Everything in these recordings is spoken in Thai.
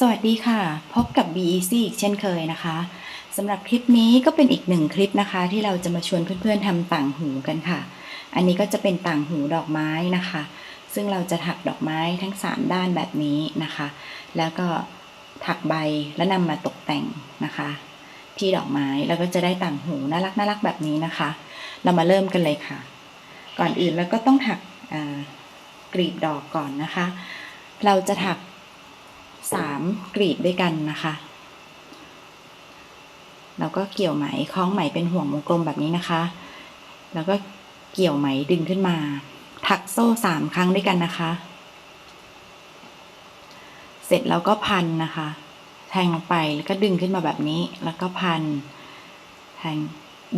สวัสดีค่ะ พบกับ BEC อีกเช่นเคยนะคะสำหรับคลิปนี้ก็เป็นอีกหนึ่งคลิปนะคะ ที่เราจะมาชวนเพื่อนๆทำต่างหูกันค่ะ อันนี้ก็จะเป็นต่างหูดอกไม้นะคะ ซึ่งเราจะถักดอกไม้ทั้ง 3 ด้านแบบนี้นะคะ แล้วก็ถักใบแล้วนำมาตกแต่งนะคะ ที่ดอกไม้แล้วก็จะได้ต่างหูน่ารักน่ารักแบบนี้นะคะ เรามาเริ่มกันเลยค่ะ ก่อนอื่นแล้วก็ต้องถักกรีบดอกก่อนนะคะ เราจะถัก สามกรีบด้วยกันนะคะแล้วก็เกี่ยวไหมคล้องไหมเป็นห่วงวงกลมแบบนี้นะคะ แล้วก็เกี่ยวไหมดึงขึ้นมา ถักโซ่สามครั้งด้วยกันนะคะ เสร็จแล้วก็พันนะคะ แทงลงไปแล้วก็ดึงขึ้นมาแบบนี้ แล้วก็พัน แทง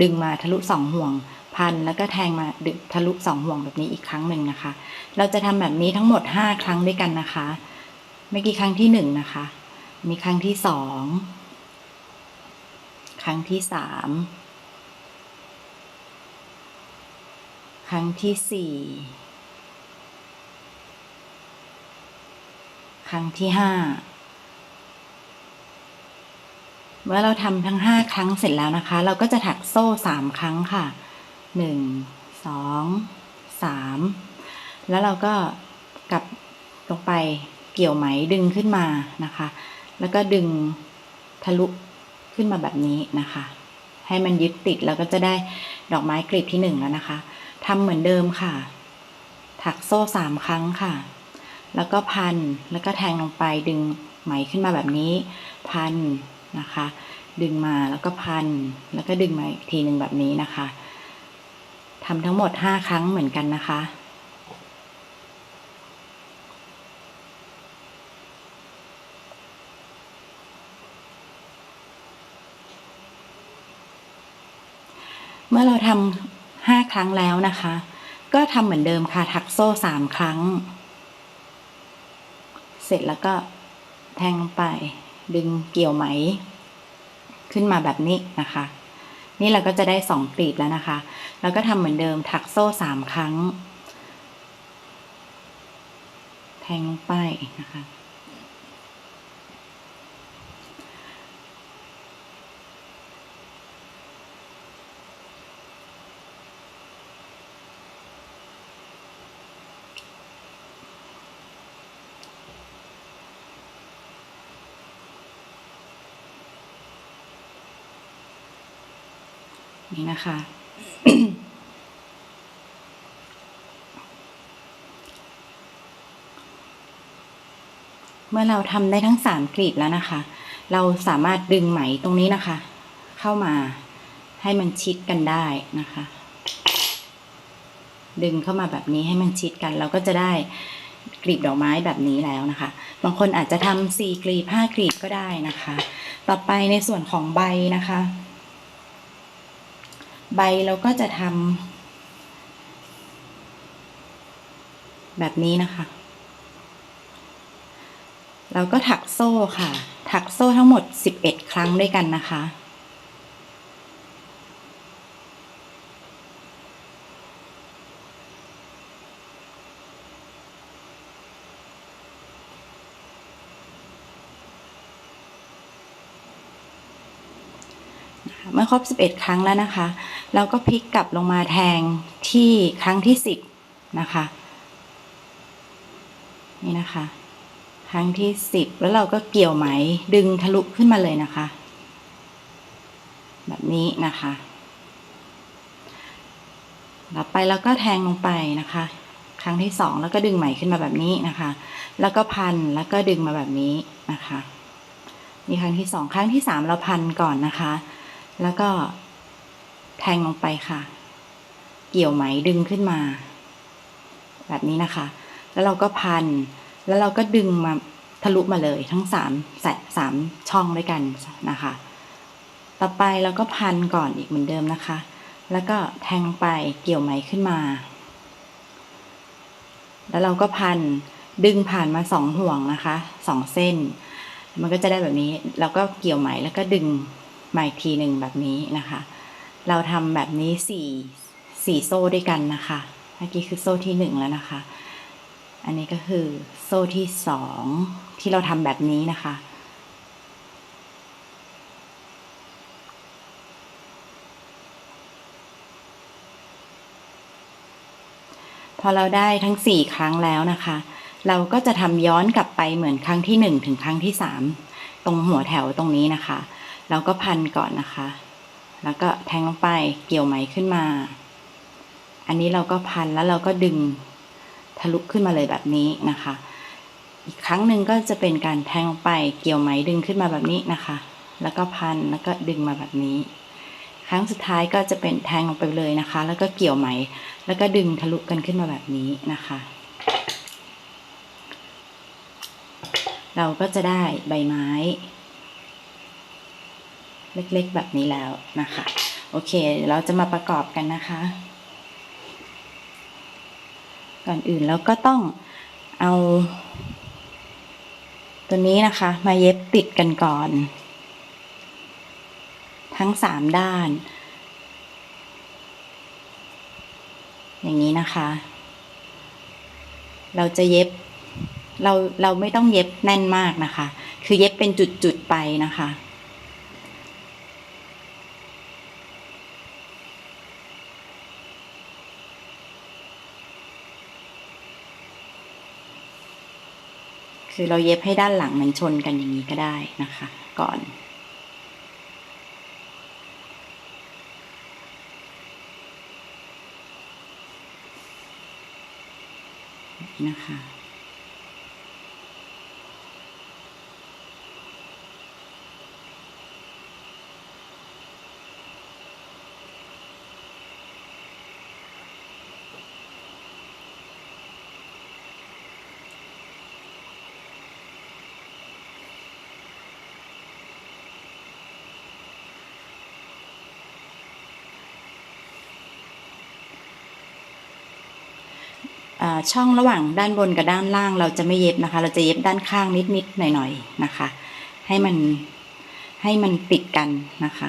ดึงมาทะลุสองห่วง พันแล้วก็แทงมาดึงทะลุสองห่วงแบบนี้อีกครั้งหนึ่งนะคะ เราจะทำแบบนี้ทั้งหมดห้าครั้งด้วยกันนะคะ เมื่อกี้ครั้งที่หนึ่งนะคะ มีครั้งที่สอง ครั้งที่สาม ครั้งที่สี่ ครั้งที่ห้า เมื่อเราทำทั้งห้าครั้งเสร็จแล้วนะคะ เราก็จะถักโซ่สามครั้งค่ะ หนึ่ง สอง สาม แล้วเราก็กลับลงไป เกี่ยวไหมดึงขึ้นมานะคะ แล้วก็ดึงทะลุขึ้นมาแบบนี้นะคะ ให้มันยึดติดแล้วก็จะได้ดอกไม้กลีบที่หนึ่งแล้วนะคะทำเหมือนเดิมค่ะ ถักโซ่สามครั้งค่ะ แล้วก็พันแล้วก็แทงลงไปดึงไหมขึ้นมาแบบนี้ พันนะคะ ดึงมาแล้วก็พันแล้วก็ดึงมาอีกทีหนึ่งแบบนี้นะคะทำทั้งหมดห้าครั้งเหมือนกันนะคะ เมื่อเราทำห้าครั้งแล้วนะคะ ก็ทำเหมือนเดิมค่ะถักโซ่สามครั้ง เสร็จแล้วก็แทงลงไป ดึงเกี่ยวไหม ขึ้นมาแบบนี้นะคะ นี่เราก็จะได้สองกลีบแล้วนะคะ แล้วก็ทำเหมือนเดิมถักโซ่สามครั้ง แทงลงไปนะคะ นี่นะคะ เมื่อเราทำได้ทั้งสามกลีบแล้วนะคะ เราสามารถดึงไหมตรงนี้นะคะ เข้ามาให้มันชิดกันได้นะคะ ดึงเข้ามาแบบนี้ให้มันชิดกัน เราก็จะได้กลีบดอกไม้แบบนี้แล้วนะคะ บางคนอาจจะทำสี่กลีบห้ากลีบก็ได้นะคะ ต่อไปในส่วนของใบนะคะ ใบเราก็จะทำแบบนี้นะคะ เราก็ถักโซ่ค่ะ ถักโซ่ทั้งหมด 11 ครั้งด้วยกันนะคะ เมื่อครบ 11 ครั้งแล้วนะคะ เราก็พลิกกลับลงมาแทงที่ครั้งที่ 10 นะคะ นี่นะคะ ครั้งที่ 10 แล้วเราก็เกี่ยวไหมดึงทะลุขึ้นมาเลยนะคะ แบบนี้นะคะต่อไปเราก็แทงลงไปนะคะ ครั้งที่ 2 แล้วก็ดึงไหมขึ้นมาแบบนี้นะคะ แล้วก็พันแล้วก็ดึงมาแบบนี้นะคะนี่ครั้งที่ 2 ครั้งที่ 3 เราพันก่อนนะคะ แล้วก็แทงลงไปค่ะ เกี่ยวไหมดึงขึ้นมา แบบนี้นะคะ แล้วเราก็พัน แล้วเราก็ดึงมาทะลุมาเลยทั้งสามสสามช่องด้วยกันนะคะ ต่อไปเราก็พันก่อนอีกเหมือนเดิมนะคะ แล้วก็แทงลงไปเกี่ยวไหมขึ้นมา แล้วเราก็พันดึงผ่านมาสองห่วงนะคะสองเส้น มันก็จะได้แบบนี้แล้วก็เกี่ยวไหมแล้วก็ดึง มาอีกทีหนึ่งแบบนี้นะคะ เราทำแบบนี้สี่สี่โซ่ด้วยกันนะคะ เมื่อกี้คือโซ่ที่หนึ่งแล้วนะคะ อันนี้ก็คือโซ่ที่สองที่เราทำแบบนี้นะคะ พอเราได้ทั้งสี่ครั้งแล้วนะคะ เราก็จะทำย้อนกลับไปเหมือนครั้งที่หนึ่งถึงครั้งที่สามตรงหัวแถวตรงนี้นะคะ เราก็พันก่อนนะคะ แล้วก็แทงลงไปเกี่ยวไหมขึ้นมา อันนี้เราก็พันแล้วเราก็ดึงทะลุขึ้นมาเลยแบบนี้นะคะ อีกครั้งหนึ่งก็จะเป็นการแทงลงไปเกี่ยวไหมดึงขึ้นมาแบบนี้นะคะ แล้วก็พันแล้วก็ดึงมาแบบนี้ ครั้งสุดท้ายก็จะเป็นแทงลงไปเลยนะคะ แล้วก็เกี่ยวไหม แล้วก็ดึงทะลุกันขึ้นมาแบบนี้นะคะ เราก็จะได้ใบไม้ เล็กๆแบบนี้แล้วนะคะ โอเค เราจะมาประกอบกันนะคะ ก่อนอื่นเราก็ต้องเอาตัวนี้นะคะ มาเย็บติดกันก่อน ทั้งสามด้าน อย่างนี้นะคะ เราจะเย็บเราเราไม่ต้องเย็บแน่นมากนะคะ คือเย็บเป็นจุดๆไปนะคะ คือเราเย็บให้ด้านหลังมันชนกันอย่างนี้ก็ได้นะคะ ก่อน นะคะ ช่องระหว่างด้านบนกับด้านล่าง เราจะไม่เย็บนะคะ เราจะเย็บด้านข้างนิดๆหน่อยๆนะคะ ให้มันให้มันติดกันนะคะ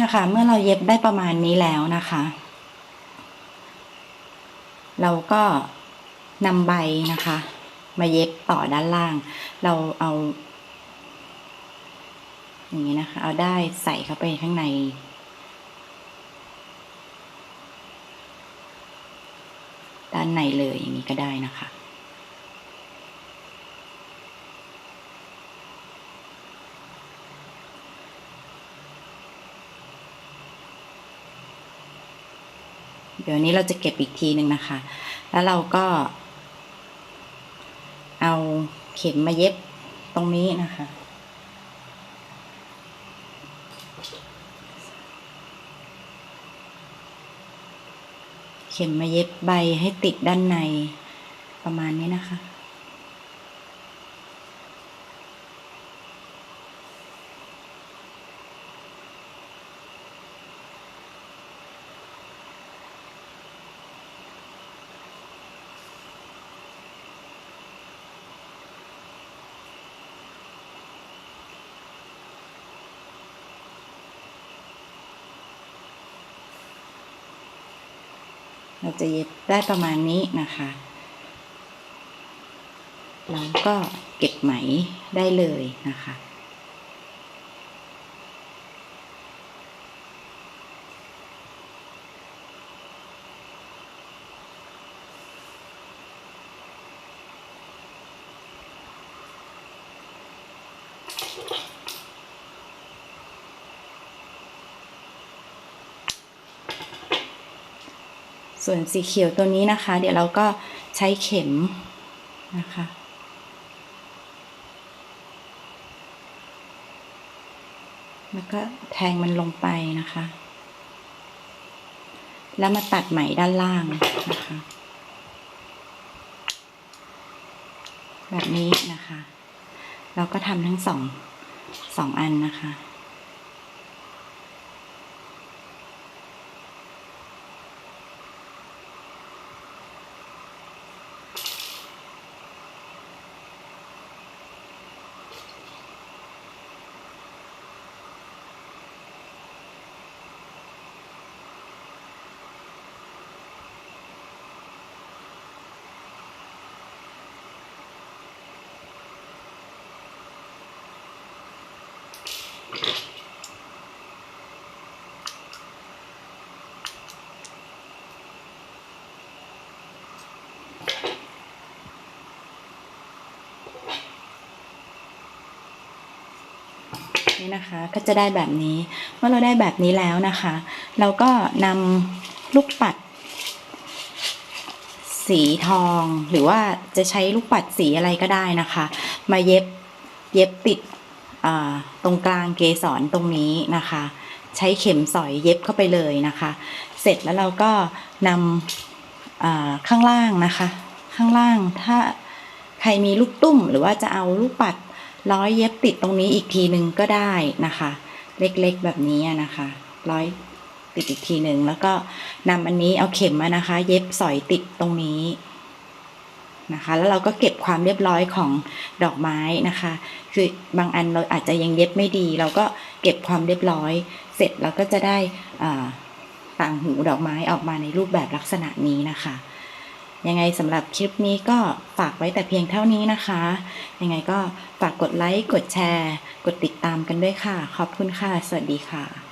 นะคะ เมื่อเราเย็บได้ประมาณนี้แล้วนะคะ เราก็นำใบนะคะ มาเย็บต่อด้านล่าง เราเอา อย่างนี้นะคะ เอาได้ใส่เข้าไปข้างในด้านในเลยอย่างนี้ก็ได้นะคะ เดี๋ยวนี้เราจะเก็บอีกทีหนึ่งนะคะ แล้วเราก็ เอาเข็มมาเย็บตรงนี้นะคะ เข็มมาเย็บใบให้ติดด้านในประมาณนี้นะคะ เราจะเย็บได้ประมาณนี้นะคะแล้วก็เก็บไหมได้เลยนะคะ ส่วนสีเขียวตัวนี้นะคะ เดี๋ยวเราก็ใช้เข็มนะคะแล้วก็แทงมันลงไปนะคะ แล้วมาตัดไหมด้านล่างนะคะ แบบนี้นะคะ เราก็ทำทั้งสองสองอันนะคะ นี่นะคะ ก็จะได้แบบนี้ เมื่อเราได้แบบนี้แล้วนะคะ เราก็นำลูกปัด สีทองหรือว่าจะใช้ลูกปัดสีอะไรก็ได้นะคะ มาเย็บเย็บติดตรงกลางเกสรตรงนี้นะคะ ใช้เข็มสอยเย็บเข้าไปเลยนะคะ เสร็จแล้วเราก็นำข้างล่างนะคะ ข้างล่างถ้าใครมีลูกตุ้มหรือว่าจะเอาลูกปัด ร้อยเย็บติดตรงนี้อีกทีหนึ่งก็ได้นะคะ เล็กๆแบบนี้นะคะ ร้อยติดอีกทีหนึ่งแล้วก็นำอันนี้เอาเข็มมานะคะ เย็บสอยติดตรงนี้นะคะ แล้วเราก็เก็บความเรียบร้อยของดอกไม้นะคะ คือบางอันเราอาจจะยังเย็บไม่ดี เราก็เก็บความเรียบร้อย เสร็จเราก็จะได้ต่างหูดอกไม้ออกมาในรูปแบบลักษณะนี้นะคะ ยังไงสำหรับคลิปนี้ก็ฝากไว้แต่เพียงเท่านี้นะคะ ยังไงก็ฝากกดไลค์ กดแชร์ กดติดตามกันด้วยค่ะ ขอบคุณค่ะ สวัสดีค่ะ